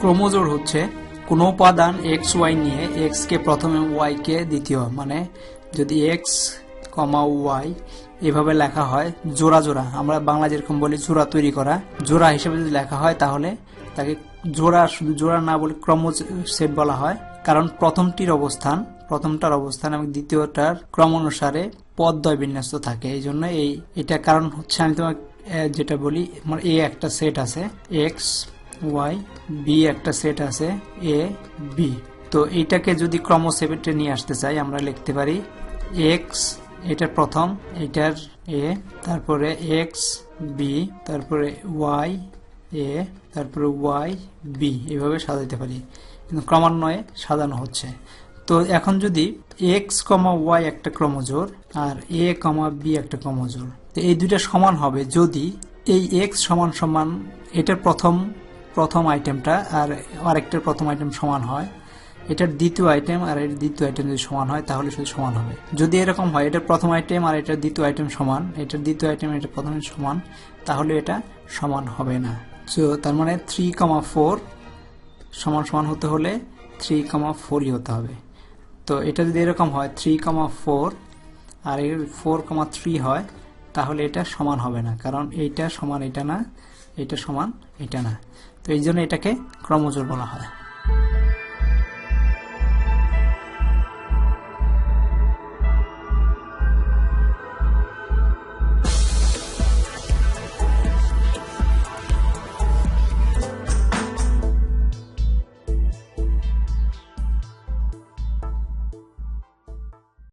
ক্রোমোজোর হচ্ছে কোনো উপাদান এক্স ওয়াই নিয়ে এক্স কে প্রথমে ওয়াই কে দ্বিতীয় মানে যদি এক্স কমা ওয়াই এভাবে লেখা হয় জোড়া জোড়া, আমরা বাংলা যেরকম বলি জোড়া তৈরি করা, জোড়া হিসেবে যদি লেখা হয় তাহলে তাকে জোড়া জোড়া না বলে ক্রম সেট বলা হয়, কারণ প্রথমটির অবস্থান, প্রথমটার অবস্থান এবং দ্বিতীয়টার ক্রম অনুসারে পদদ্বয় বিন্যস্ত থাকে, এই জন্য এই এটা কারণ হচ্ছে আমি তোমাকে যেটা বলি আমার এ একটা সেট আছে এক্স ওয়াই বি একটা সেট আছে এ বি তো এইটাকে যদি ক্রম সেটে নিয়ে আসতে চাই, আমরা লিখতে পারি এক্স এটা প্রথম, এটার এ তারপরে এক্স বি তারপরে ওয়াই এ তারপরে ওয়াই বি এভাবে সাজাইতে পারি। কিন্তু ক্রমান্বয়ে সাজানো হচ্ছে। তো এখন যদি এক্স কমা ওয়াই একটা ক্রমজোর আর এ কমা বি একটা ক্রমজোর তো এই দুইটা সমান হবে। যদি এই এক্স সমান সমান, এটার প্রথম প্রথম আইটেমটা আর আরেকটার প্রথম আইটেম সমান হয়। এটার দ্বিতীয় আইটেম আর এর দ্বিতীয় আইটেম যদি সমান হয়, তাহলে শুধু সমান হবে। যদি এরকম হয়, এটার প্রথম আইটেম আর এটার দ্বিতীয় আইটেম সমান, এটার দ্বিতীয় আইটেম এটা প্রথম সমান, তাহলে এটা সমান হবে না। তো তার মানে থ্রি কমা ফোর সমান সমান হতে হলে থ্রি কমা ফোরই হতে হবে। তো এটা যদি এরকম হয় থ্রি কমা ফোর আর এর ফোর কমা থ্রি হয়, তাহলে এটা সমান হবে না। কারণ এইটা সমান এটা না এটা সমান এটা না। তো এই জন্য এটাকে ক্রমজোর বলা হয়।